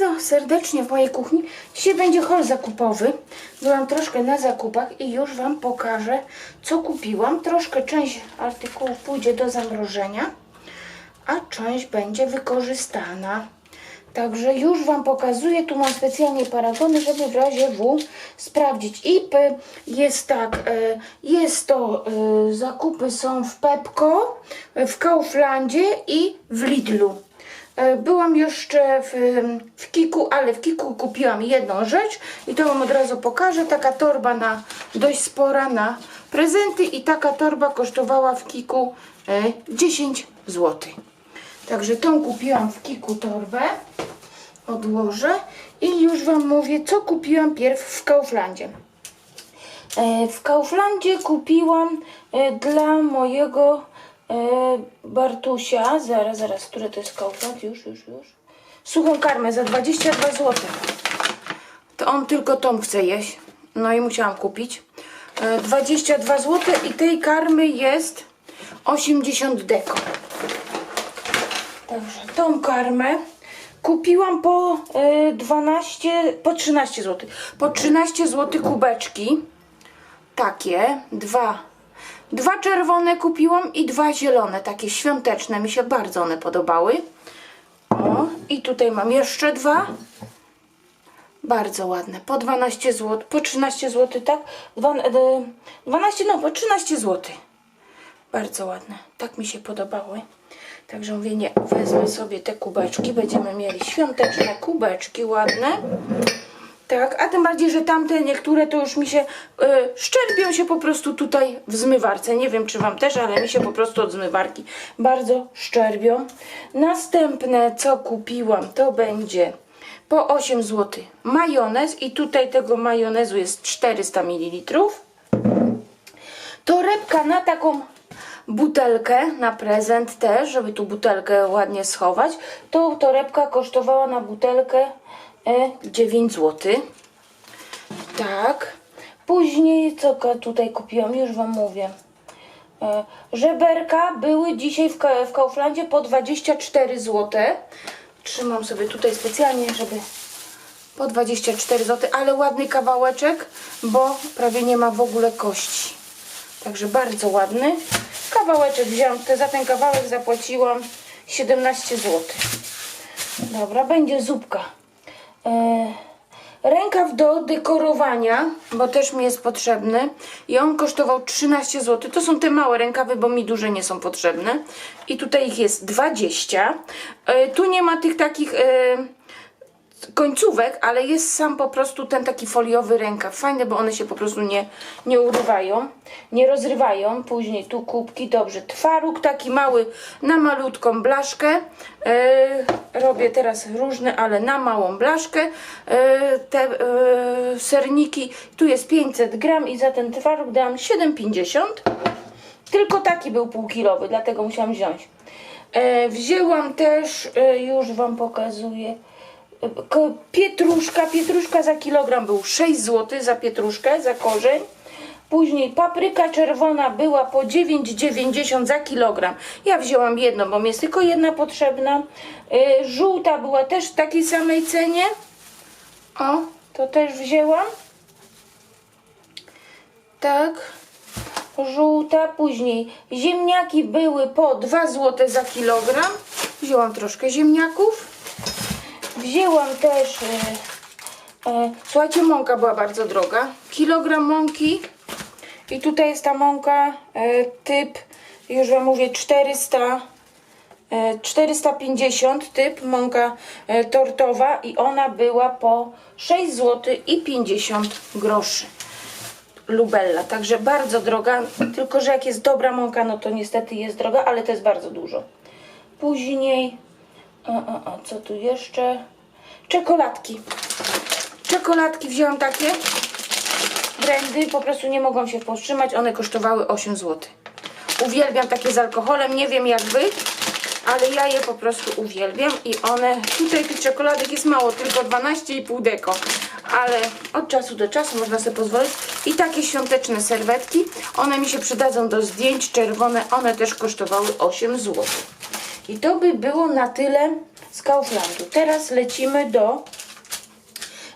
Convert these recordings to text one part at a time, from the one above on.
bardzo serdecznie w mojej kuchni. Dzisiaj będzie hol zakupowy. Byłam troszkę na zakupach i już Wam pokażę, co kupiłam. Troszkę część artykułów pójdzie do zamrożenia, a część będzie wykorzystana. Także już Wam pokazuję, tu mam specjalnie paragony, żeby w razie W sprawdzić. I jest tak, e, jest to, e, zakupy są w Pepko, w Kauflandzie i w Lidlu. E, Byłam jeszcze w, w Kiku, ale w Kiku kupiłam jedną rzecz i to Wam od razu pokażę. Taka torba na dość spora na prezenty i taka torba kosztowała w Kiku e, 10 zł. Także tą kupiłam w Kiku torbę. Odłożę i już Wam mówię, co kupiłam pierw w Kauflandzie. E, W Kauflandzie kupiłam e, dla mojego e, Bartusia, zaraz, zaraz, które to jest Kaufland? Już, już, już. Suchą karmę za 22 zł. To on tylko tą chce jeść. No i musiałam kupić. E, 22 zł i tej karmy jest 80 deko. Także tą karmę kupiłam po e, 12, po 13 zł. Po 13 zł kubeczki. Takie, dwa. Dwa czerwone kupiłam i dwa zielone, takie świąteczne. Mi się bardzo one podobały. O, i tutaj mam jeszcze dwa. Bardzo ładne. Po 12 zł, po 13 zł, tak? Dwa, e, 12, no po 13 zł. Bardzo ładne. Tak mi się podobały. Także mówię, nie, wezmę sobie te kubeczki. Będziemy mieli świąteczne kubeczki ładne. Tak, a tym bardziej, że tamte niektóre to już mi się y, szczerbią się po prostu tutaj w zmywarce. Nie wiem, czy wam też, ale mi się po prostu od zmywarki bardzo szczerbią. Następne, co kupiłam, to będzie po 8 zł majonez i tutaj tego majonezu jest 400 ml. Torebka na taką butelkę na prezent też, żeby tu butelkę ładnie schować. To torebka kosztowała na butelkę 9 zł. Tak. Później co tutaj kupiłam, już wam mówię. E, Żeberka były dzisiaj w, w Kauflandzie po 24 zł. Trzymam sobie tutaj specjalnie, żeby po 24 zł, ale ładny kawałeczek, bo prawie nie ma w ogóle kości. Także bardzo ładny. Kawałeczek wziąłem, te- za ten kawałek zapłaciłam 17 zł. Dobra, będzie zupka. E, rękaw do dekorowania, bo też mi jest potrzebny. I on kosztował 13 zł. To są te małe rękawy, bo mi duże nie są potrzebne. I tutaj ich jest 20. E, tu nie ma tych takich... Końcówek, ale jest sam po prostu ten taki foliowy rękaw. Fajne, bo one się po prostu nie, nie urywają, nie rozrywają. Później tu kubki, dobrze. Twaróg taki mały na malutką blaszkę. E, robię teraz różne, ale na małą blaszkę. E, te e, serniki, tu jest 500 gram i za ten twaróg dam 7,50. Tylko taki był półkilowy, dlatego musiałam wziąć. Wzięłam też, już Wam pokazuję, pietruszka. Pietruszka za kilogram był 6 zł za pietruszkę, za korzeń. Później papryka czerwona była po 9,90 za kilogram. Ja wzięłam jedną, bo mi jest tylko jedna potrzebna. E, żółta była też w takiej samej cenie. O, to też wzięłam. Tak żółta, później ziemniaki były po 2 zł za kilogram. Wzięłam troszkę ziemniaków. Wzięłam też, e, e, słuchajcie, mąka była bardzo droga. Kilogram mąki i tutaj jest ta mąka e, typ, już wam mówię, 400 e, 450 typ mąka e, tortowa i ona była po 6 zł i 50 groszy. Lubella, także bardzo droga, tylko że jak jest dobra mąka, no to niestety jest droga, ale to jest bardzo dużo. Później, a, a, a, co tu jeszcze? Czekoladki. Czekoladki wzięłam takie, brandy, po prostu nie mogłam się powstrzymać, one kosztowały 8 zł. Uwielbiam takie z alkoholem, nie wiem jak wy, ale ja je po prostu uwielbiam i one, tutaj tych czekoladek jest mało, tylko 12,5 deko, ale od czasu do czasu można sobie pozwolić. I takie świąteczne serwetki, one mi się przydadzą do zdjęć czerwone, one też kosztowały 8 zł. I to by było na tyle z Kauflandu. Teraz lecimy do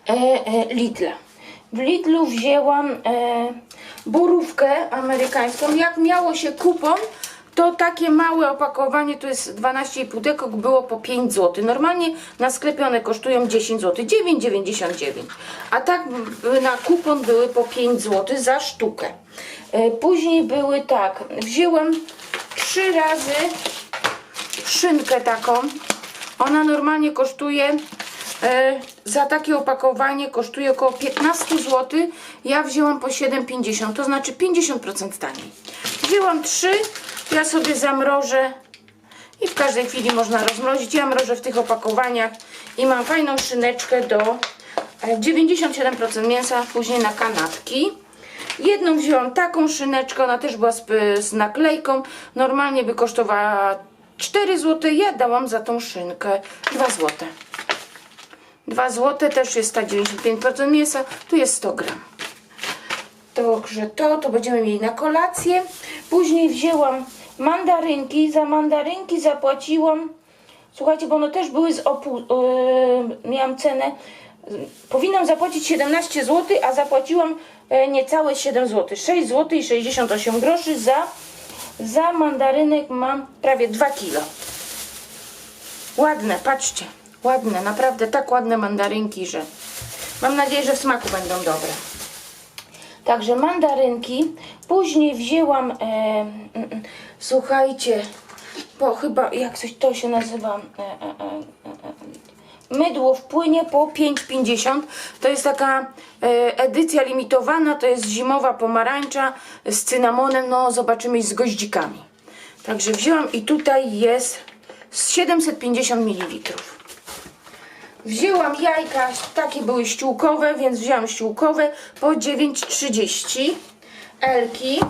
e, e, Lidla. W Lidlu wzięłam e, borówkę amerykańską. Jak miało się kupon, to takie małe opakowanie, to jest 12,5 dekok, było po 5 zł. Normalnie na sklepie one kosztują 10 zł, 9,99. A tak na kupon były po 5 zł za sztukę. E, Później były tak, wzięłam 3 razy szynkę taką. Ona normalnie kosztuje e, za takie opakowanie kosztuje około 15 zł. Ja wzięłam po 7,50, to znaczy 50% taniej. Wzięłam 3, ja sobie zamrożę i w każdej chwili można rozmrozić. Ja mrożę w tych opakowaniach i mam fajną szyneczkę do e, 97% mięsa, później na kanapki. Jedną wzięłam taką szyneczkę, ona też była z, z naklejką. Normalnie by kosztowała 4 zł, ja dałam za tą szynkę 2 zł. 2 zł też jest ta 95% mięsa, tu jest 100 gram. Także to, to będziemy mieli na kolację. Później wzięłam mandarynki. Za mandarynki zapłaciłam, słuchajcie, bo one też były z opu... Yy, miałam cenę. Powinnam zapłacić 17 zł, a zapłaciłam e, niecałe 7 zł. 6 zł i 68 groszy za, za mandarynek mam prawie 2 kilo. Ładne, patrzcie. Ładne, naprawdę tak ładne mandarynki, że mam nadzieję, że w smaku będą dobre. Także mandarynki. Później wzięłam, e, mm, mm, słuchajcie, bo chyba jak coś to się nazywa, e, e, e, mydło w płynie po 5,50. To jest taka e, edycja limitowana, to jest zimowa pomarańcza z cynamonem, no zobaczymy z goździkami. Także wzięłam i tutaj jest z 750 ml. Wzięłam jajka, takie były ściółkowe, więc wzięłam ściółkowe po 9,30 Elki.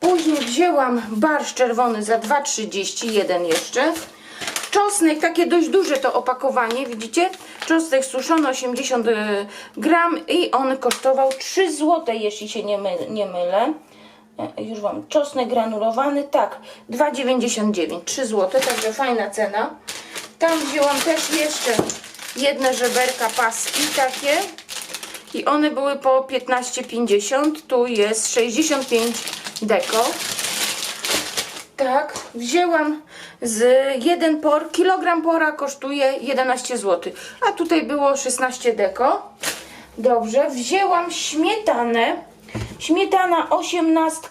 Później wzięłam barszcz czerwony za 2,30, jeden jeszcze. Czosnek, takie dość duże to opakowanie, widzicie? Czosnek suszony 80 y, gram i on kosztował 3 zł, jeśli się nie, nie mylę. E, Już wam czosnek granulowany, tak, 2,99, 3 zł, także fajna cena. Tam wzięłam też jeszcze jedne żeberka paski takie i one były po 15,50, tu jest 65 deko. Tak, wzięłam z jeden por, kilogram pora kosztuje 11 zł, a tutaj było 16 deko. Dobrze, wzięłam śmietanę, śmietana 18,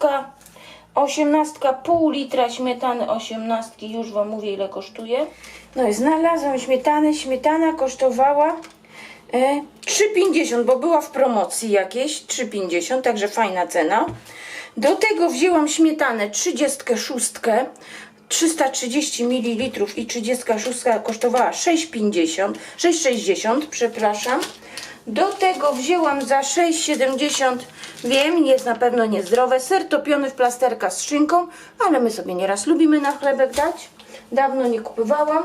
18 pół litra śmietany 18, już Wam mówię ile kosztuje. No i znalazłam śmietanę, śmietana kosztowała e, 3,50, bo była w promocji jakieś, 3,50, także fajna cena. Do tego wzięłam śmietanę 36, 330 ml i 36 kosztowała 6,50, 6,60, przepraszam. Do tego wzięłam za 6,70, wiem, jest na pewno niezdrowe, ser topiony w plasterka z szynką, ale my sobie nieraz lubimy na chlebek dać. Dawno nie kupowałam.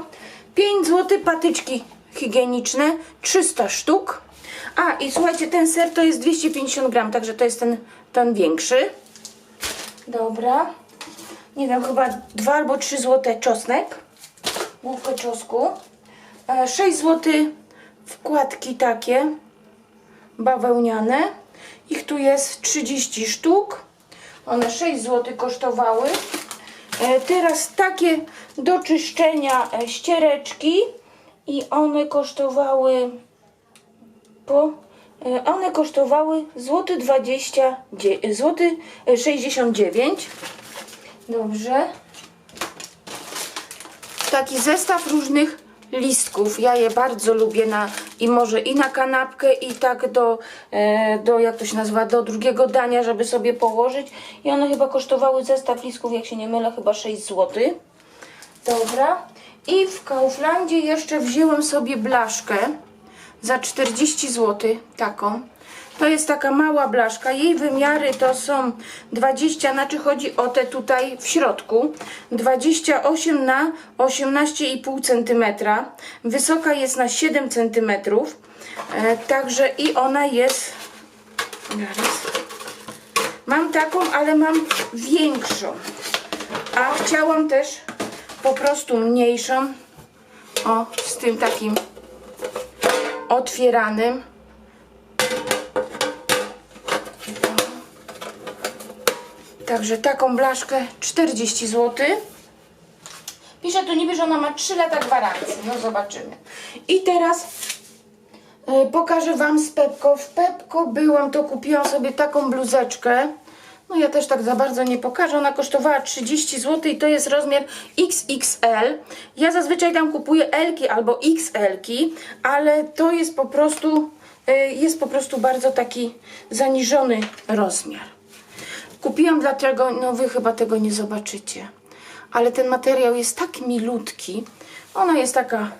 5 zł patyczki higieniczne, 300 sztuk. A i słuchajcie, ten ser to jest 250 gram, także to jest ten, ten większy. Dobra. Nie wiem, chyba 2 albo 3 zł czosnek. Główkę czosnku. E, 6 zł wkładki takie bawełniane. Ich tu jest 30 sztuk. One 6 zł kosztowały. E, Teraz takie do czyszczenia e, ściereczki i one kosztowały po e, one kosztowały złoty 20 dzie- złoty e, 69 dobrze. Taki zestaw różnych listków. Ja je bardzo lubię na i może i na kanapkę i tak do, e, do jak to się nazywa do drugiego dania żeby sobie położyć. I one chyba kosztowały zestaw listków jak się nie mylę chyba 6 zł dobra. I w Kauflandzie jeszcze wzięłam sobie blaszkę za 40 zł taką. To jest taka mała blaszka. Jej wymiary to są 20, znaczy chodzi o te tutaj w środku. 28 na 18,5 cm. Wysoka jest na 7 cm. E, także i ona jest. Mam taką, ale mam większą. A chciałam też po prostu mniejszą. O, z tym takim otwieranym. Także taką blaszkę 40 zł. Pisze tu niby, że ona ma 3 lata gwarancji. No zobaczymy. I teraz e, pokażę Wam z Pepko. W Pepko byłam, to kupiłam sobie taką bluzeczkę. No ja też tak za bardzo nie pokażę. Ona kosztowała 30 zł i to jest rozmiar XXL. Ja zazwyczaj tam kupuję L albo XL, ale to jest po prostu e, jest po prostu bardzo taki zaniżony rozmiar. Kupiłam dlatego, no wy chyba tego nie zobaczycie, ale ten materiał jest tak milutki. Ona jest taka,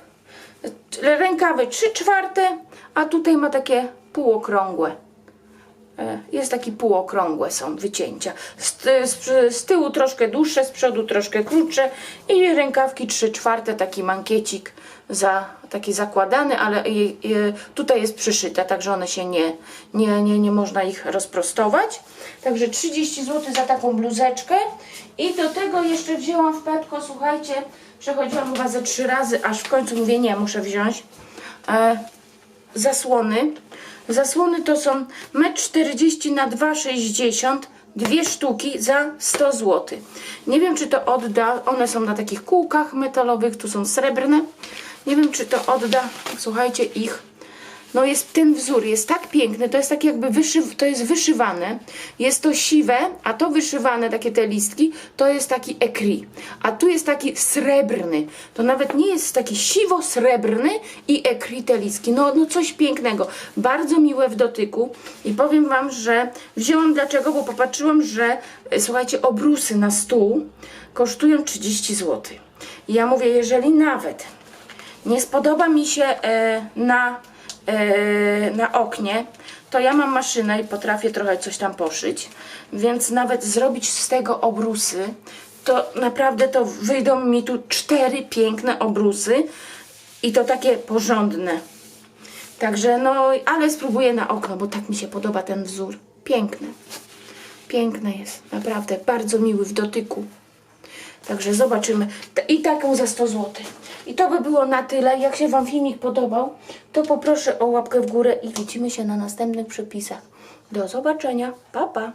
e, rękawy 3 czwarte, a tutaj ma takie półokrągłe. E, Jest taki półokrągłe są wycięcia. Z, z, z tyłu troszkę dłuższe, z przodu troszkę krótsze i rękawki 3 czwarte, taki mankiecik za, taki zakładany, ale je, je, tutaj jest przyszyte, także one się nie, nie, nie, nie można ich rozprostować. Także 30 zł za taką bluzeczkę i do tego jeszcze wzięłam w Pepko, słuchajcie, przechodziłam chyba ze trzy razy, aż w końcu mówię nie, muszę wziąć. E, zasłony. Zasłony to są 1,40 m na 2,60 m, dwie sztuki za 100 zł. Nie wiem, czy to odda, one są na takich kółkach metalowych, tu są srebrne. Nie wiem, czy to odda, słuchajcie, ich no jest ten wzór, jest tak piękny, to jest tak jakby wyszyw, to jest wyszywane, jest to siwe, a to wyszywane, takie te listki, to jest taki ekri, a tu jest taki srebrny, to nawet nie jest taki siwo-srebrny i ekri te listki, no, no coś pięknego, bardzo miłe w dotyku. I powiem Wam, że wzięłam dlaczego, bo popatrzyłam, że e, słuchajcie, obrusy na stół kosztują 30 zł. I ja mówię, jeżeli nawet nie spodoba mi się e, na, na oknie, to ja mam maszynę i potrafię trochę coś tam poszyć, więc nawet zrobić z tego obrusy, to naprawdę to wyjdą mi tu cztery piękne obrusy i to takie porządne. Także no, ale spróbuję na okno, bo tak mi się podoba ten wzór. Piękny. Piękny jest, naprawdę, bardzo miły w dotyku. Także zobaczymy. I taką za 100 zł. I to by było na tyle. Jak się Wam filmik podobał, to poproszę o łapkę w górę i widzimy się na następnych przepisach. Do zobaczenia. Pa, pa.